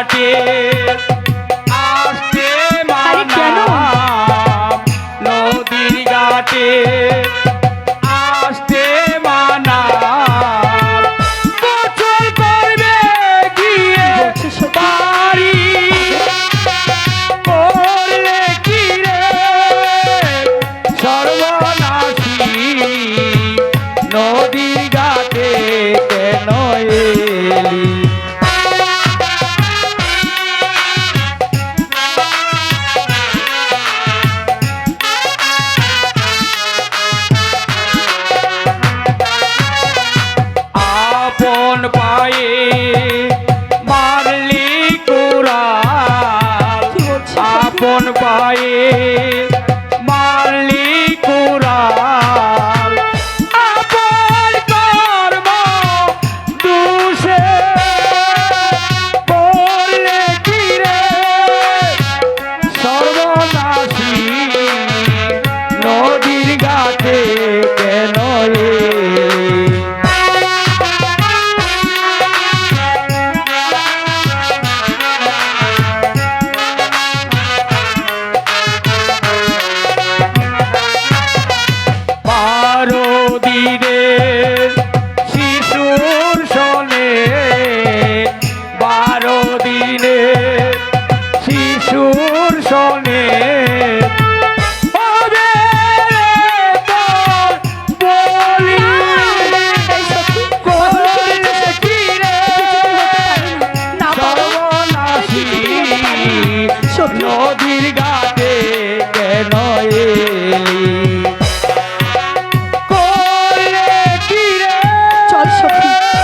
ঘাটে আসতে মানা নদীর ঘাটে। কোন পায়ে। নদীর গাতে কেন এলি? চল সখী।